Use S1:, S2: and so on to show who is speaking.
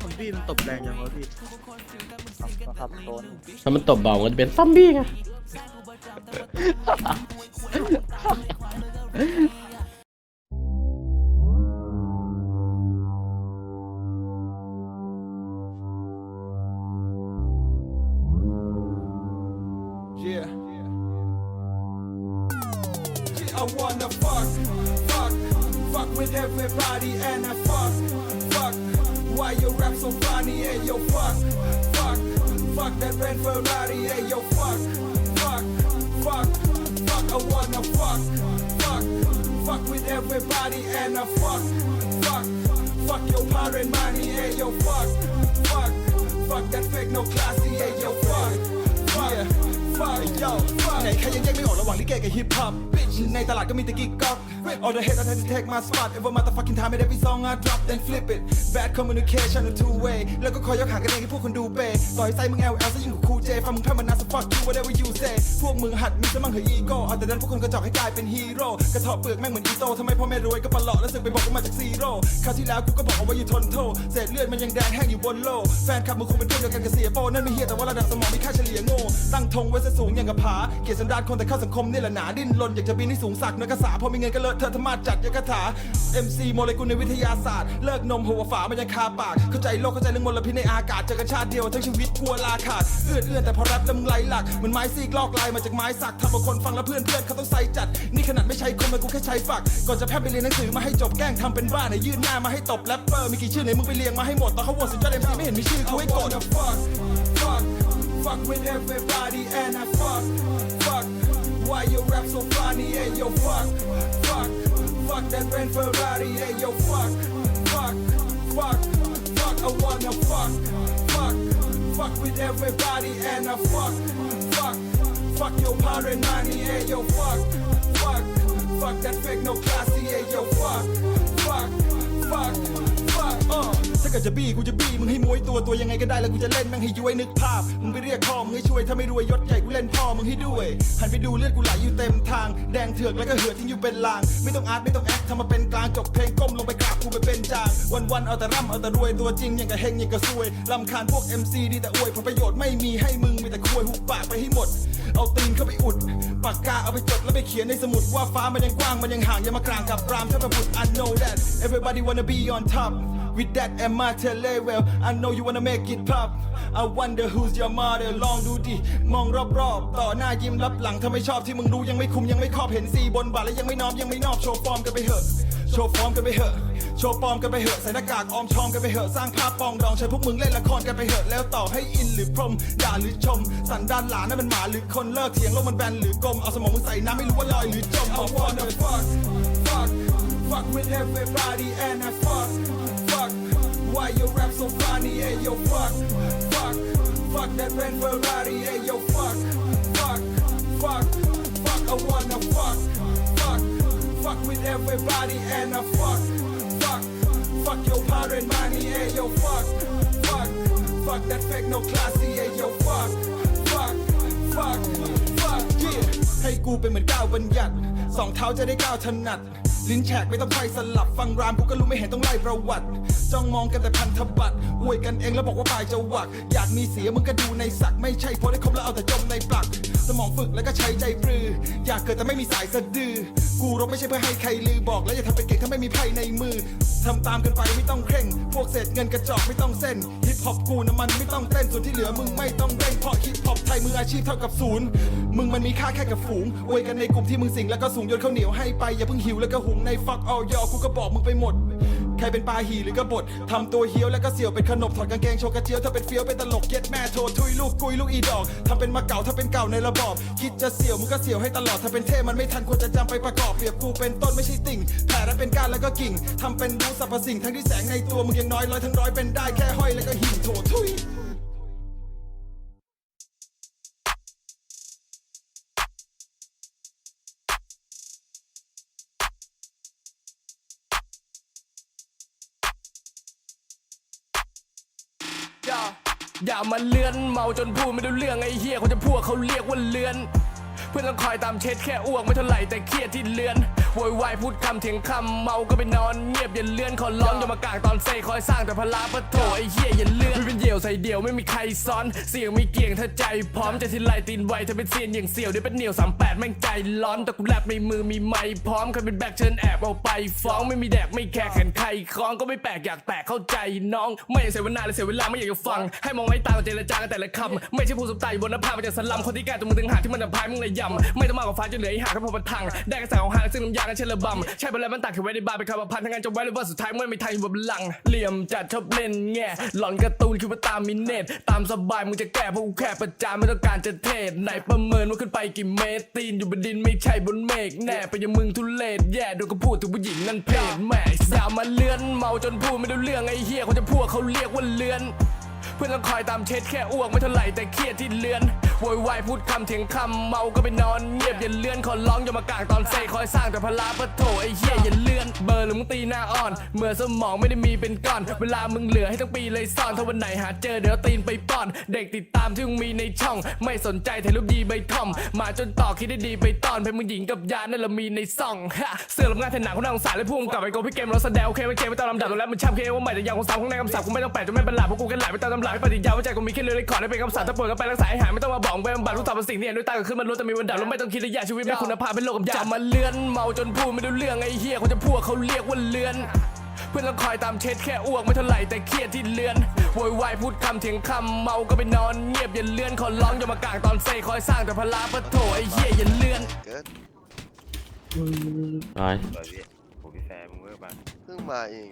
S1: ซอมบี้มันตบแรงยังวะพี่
S2: ขับโซน
S3: ถ้ามันตบเบามันจะเป็นซอมบี้ไง
S4: And. Why you rap so funny? Hey yo, fuck, fuck, fuck that red Ferrari. Hey yo, fuck, fuck, fuck, fuck. I wanna fuck, fuck, fuck with everybody and I fuck, fuck, fuck your parent money. Hey yo, fuck, fuck, fuck that fake no classy. Hey yo, fuck. Fuck yo fuck ไหนใครยังแยกไม่ออกระหว่างลิเกกับฮิปฮอปในตลาดก็มีแต่กิ๊กก๊อก All the hate I try to take my spot Every motherfucking time and every song I drop then flip it Bad communication a two way แล้วก็คอยยกหางกันเองให้พวกคนดูเปต่อยไซมึง LL ซะยิ่งกว่า คูเจฟังมึงแพ้มันนาส fuck you whatever you say พวกมึงหัดมีสมั่งเหยอีโก้เอาแต่ดันพวกคนกระจอกให้กลายเป็นฮีโร่กระเทาะเปลือกแม่งเหมือนอีโต้ทำไมพ่อแม่รวยก็ปลาะแล้วสึกไปบอกว่ามาจากซีโร่คราวที่แล้วกูก็บอกเอาไว้อยู่ทนโทเศษเลือดมันยังแดงแห้งอยู่บนโลแฟนคลับมึงคงเป็นเพื่อนเดียวกันกับเสียโปนั่นไม่เฮียแต่ว่าระดับสมองมีค่าเฉลี่ยโง่ตั้งธงไว้ซะสูงอย่างกับผาเกียรติสันดานคนแต่เข้าสังคมนี่แหละหนาดิ้นรนอยากจะบินให้สูงสักเนักกษาพอมีเงินก็เลอะเทอะธรรมาจัดยกระถา MC โมเลกุลในวิทยาศาสตร์ เลิกนมหัวฝามันยังคาปาก เข้าใจโลกเข้าใจเรื่องมลพิษในอากาศเจอกันชาติเดียวทั้งชีวิตกลัวลาขาดเอื้อนเอื้อนแต่พอแรปแล้วมึงไหลหลักเหมือนไม้ซีกลอกลายมาจากไม้สักทำเอาคนฟังแล้วเพื่อนเพื่อนเขาต้องใส่จัด นี่ขนาดไม่ใช่คนมันกูแค่ใช้ฝัก ก่อนจะแพทไปเรียนหนังสือมาให้จบแกล้งทำเป็นบ้าไหนยื่นหน้ามาให้ตบแรปเปอร์มีกี่ชื่อไหนมึงไปเรียงมาให้หมดตอนเขาโหวตสุดยอด MC ไม่เห็นมีชื่อกูให้กด fuck fuck fuck with everybody and I fuck fuck why you rap so funny hey yo fuck fuck fuck that red Ferrari hey yo fuck fuck fuck fuck I wanna fuck fuck with everybody and I fuck fuck fuck your parent money hey yo fuck fuck fuck that fake no classy hey yo fuck fuck fuck ถ้าเกิดจะบี้กูจะบี้มึงให้มวยตัวตัวยังไงก็ได้แล้วกูจะเล่นแม่งให้ย้วยนึกภาพมึงไปเรียกพ่อมึงให้ช่วยถ้าไม่รวยยศใหญ่กูเล่นพ่อมึงให้ด้วยหันไปดูเลือดกูไหลอยู่เต็มทาง แดงเถือกแล้วก็เหือดทิ้งอยู่เป็นลาง ไม่ต้องอาร์ตไม่ต้องแอคทำมาเป็นกลางจบเพลงก้มลงไปกราบกูไปเป็นจางวันวันๆเอาแต่ร่ำเอาแต่รวยตัวจริงอย่างกับเฮงอย่างกับซวยลำคาญพวก MC ดีแต่อวยผลประโยชน์ไม่มีให้มึงมีแต่ควยหุบปากไปให้หมด เอาตีนเข้าไปอุดปากกาเอาไปจดแล้วไปเขียนในสมุดว่าฟ้ามันยังกว้างมันยังห่างอย่ามากลางกับรามถ้าประบุตร I know that everybody wanna be on top with that and my level I know you wanna make it pop I wonder who's your mother ลองดูดิ มองรอบๆ ต่อหน้ายิ้มรับหลังถ้าไม่ชอบที่มึงรู้ยังไม่คุมยังไม่ครอบเห็นสีบนบาทและยังไม่น้อมยังไม่นอบโชว์ฟอร์มกันไปเหอะโชว์ฟอร์มกันไปเหอะโชว์ปลอมกันไปเหอะใส่หน้ากากออมชอมกันไปเหอะสร้างภาพปองดองใช้พวกมึงเล่นละครกันไปเหอะแล้วต่อให้อินหรือพรมด่าหรือชม สันดานหลานนั่นเป็นหมาหรือคนเลิกเถียงโลกมันแบนหรือกลมเอาสมองมึงใส่น้ำไม่รู้ว่าลอยหรือจม I wanna fuck fuck fuck with everybody and I fuck why your rap so funny hey yo fuck fuck fuck that red Ferrari hey yo fuck fuck fuck fuck I wanna fuck fuck fuck with everybody and I fuck fuck fuck your parent money hey yo fuck fuck fuck that fake no classy hey yo fuck fuck fuck fuck yeah ให้กูเป็นเหมือนก้าวบัญญัติสองเท้าจะได้ก้าวถนัด ลิ้นแฉกไม่ต้องไฟสลับฟังรามกูก็รู้ไม่เห็นต้องไล่ประวัติ จ้องมองกันแต่พันธบัตรอวยกันเองแล้วบอกว่าปลายจะหวัก อยากมีเสียมึงก็ดูในสัก ไม่ใช่พราะได้คบแล้วเอาแต่จมในปลัก สมองฝึกแล้วก็ใช้ใจปรือ อยากเกิดแต่ไม่มีสายสะดือ กูรบไม่ใช่เพื่อให้ใครลือบอกแล้วอย่าทำเป็นเก่งถ้าไม่มีไพ่ในมือทำตามกันไปไม่ต้องเคร่ง พวกเศษเงินกระจอกไม่ต้องเส้น ฮิปฮอปกูน้ำมันไม่ต้องเต้น ส่วนที่เหลือมึงไม่ต้องเร่ง เพราะฮิปฮอปไทยมืออาชีพเท่ากับศูนย์ มึงมันมีค่าแค่กับฝูงอวยกันในกลุ่มที่มึงสิงแล้วก็สูงยนข้าวเหนียวให้ไปอย่าเพิ่งหิวแล้วก็หุงในฟักเอยอกูก็บอกมึงไปหมด ครเป็นปลาหีหรือกระบดทำตัวเฮี้ยวแล้วก็เสี่ยวเป็นขนบถอดกางเกงโชว์กระเจียวถ้าเป็นเฟี้ยวเป็นตลกเย็ดแม่โชว์ทุยลูกกุยลูกอีดอกทำเป็นมาเก่าถ้าเป็นเก่าในระบอบ คิดจะเสี่ยวมึงก็เสี่ยวให้ตลอดถ้าเป็นเท่มันไม่ทันควรจะจำไปประกอบเปรียบกูเป็นต้นไม่ใช่ติ่งแผ่และเป็นก้านแล้วก็กิ่งทำเป็นรู้สรรพสิ่งทั้งที่แสงในตัวมึงยังน้อยร้อยทั้งร้อยเป็นได้แค่ห้อยแล้วก็หิ่งโถทุย
S5: อย่ามาเลือนเมาจนพูดไม่รู้เรื่องไอ้เฮียคนจะพวกเขาเรียกว่าเลือน เพื่อนต้องคอยตามเช็ดแค่อ้วกไม่เท่าไหร่แต่เครียดที่เลือน โวยวายพูดคำเถียงคำเมาก็ไปนอนเงียบอย่าเลื่อนขอร้องอย่ามากางตอนเซคอยสร้างแต่พลาปะโถไอ้เหี้ยอย่าเลื่อนไม่เป็นเดี่ยวใส่เดี่ยวไม่มีใครซ้อนเสียงไม่เกี่ยงถ้าใจพร้อมจะทีไรตีนไวเธอเป็นเซียนอย่างเสี่ยวเดี๋ยวเป็นเหนียวสามแปดแม่งใจร้อนแต่กูแรปในมือมีไม้พร้อมใครเป็นแบกเชิญแอบเอาไปฟ้องไม่มีแดกไม่แคร์แขนใครคล้องก็ไม่แปลกอยากแตกเข้าใจน้อง ไม่อยากเสียเวลาเลยเสียเวลาไม่อยากจะฟัง ให้มองไม่ตามเจรจากันแต่ละคำไม่ใช่ผู้สบตายบนหน้าผามาจากสลัมคนที่แก่ตัวมึงถึงหาที่มันจะพายมึงเลยยำไม่ต้องมากกว่าฟ้าจะเหลือไอ้หาแค่พอประทังได้กระแสของหางซึ่งน้ำยากันเชลบัมใช่ไปแล้วมันตักเก็บไว้ในบาร์เป็นคำประพันธ์ทั้งงานจะไว้เลยว่าสุดท้ายมันไม่ทันอยู่บนหลัง เหลี่ยมจัดชอบเล่นแง่หลอนการ์ตูนคิดว่าตามมินเนตตามสบายมึงจะแก้เพราะกูแค่ประจานไม่ต้องการจะเทศไหนประเมินว่าขึ้นไปกี่เมตรตีนอยู่บนดินไม่ใช่บนเมฆแน่ไปยังมึงทุเลศแย่โดนก็พูดถึงผู้หญิงนั่นเพศแม่สาวมาเลื่อนเมาจนพูดไม่รู้เรื่องไอ้เฮียคนจะพวกเขาเรียกว่าเลือน พื่อนต้องคอยตามเช็ดแค่อ้วกไม่เท่าไหร่แต่เครียดที่เลือนโวยวายพูดคำเถียงคำเมาก็ไปนอนเงียบอย่าเลื่อนขอร้องอย่ามากางตอนเซคอยสร้างแต่พลาปะโถไอ้เหี้ยอย่าเลื่อนเบอร์หรือมึงตีหน้าอ่อน เมื่อสมองไม่ได้มีเป็นก้อน เวลามึงเหลือให้ทั้งปีเลยซ่อนถ้าวันไหนหาเจอเดี๋ยวตีนไปป้อน เด็กติดตามที่มึงมีในช่อง ไม่สนใจถ่ายรูปดีใบทอม มาจนต่อคิดได้ดีไปตอนเป็นมึงหญิงกับยานั่นละมีในซ่องฮะเสื้อลำงานแผ่นหนังของนางสารและพุ่งกลับไปโกพี่เกมเราแสดงโอเคไม่เคไม่ต้องลำดับแล้วมันช่ำเคว่าใหม่แต่ยังคงซ้ำข้างในคำศัพท์กูไม่ต้องแปลจนไม่เป็นหลักเพราะกูแค่หลไปตามตำไม่ปฏิญาว่าใจกูมีแค่เรื่องเลยขอได้เป็นคำสั่งถ้าป่วยก็ไปรักษาให้หายไม่ต้องมาบอกไปบำบัดรู้ต่อเป็นสิ่งที่เห็นด้วยตาก็ขึ้นมันรู้แต่มีวันดับแล้วไม่ต้องคิดระยะชีวิตไม่คุณภาพเป็นโลกกับยาจะมาเลื่อนเมาจนพูดไม่รู้เรื่องไอ้เหี้ยคนจะพูดเขาเรียกว่าเลื่อนเพื่อนต้องคอยตามเช็ดแค่อ้วกไม่เท่าไหร่แต่เครียดที่เลือนโวยวายพูดคำเถียงคำเมาก็ไปนอนเงียบอย่าเลื่อนขอร้องอย่ามากางตอนเซคอยสร้างแต่พลาปะโถไอ้เหี้ยอย่าเลื่อน
S6: เกิด
S3: ตาย
S6: สวยพี่ผมพี่แฟร์มึงเวิร์กปะเพิ่งมาเอง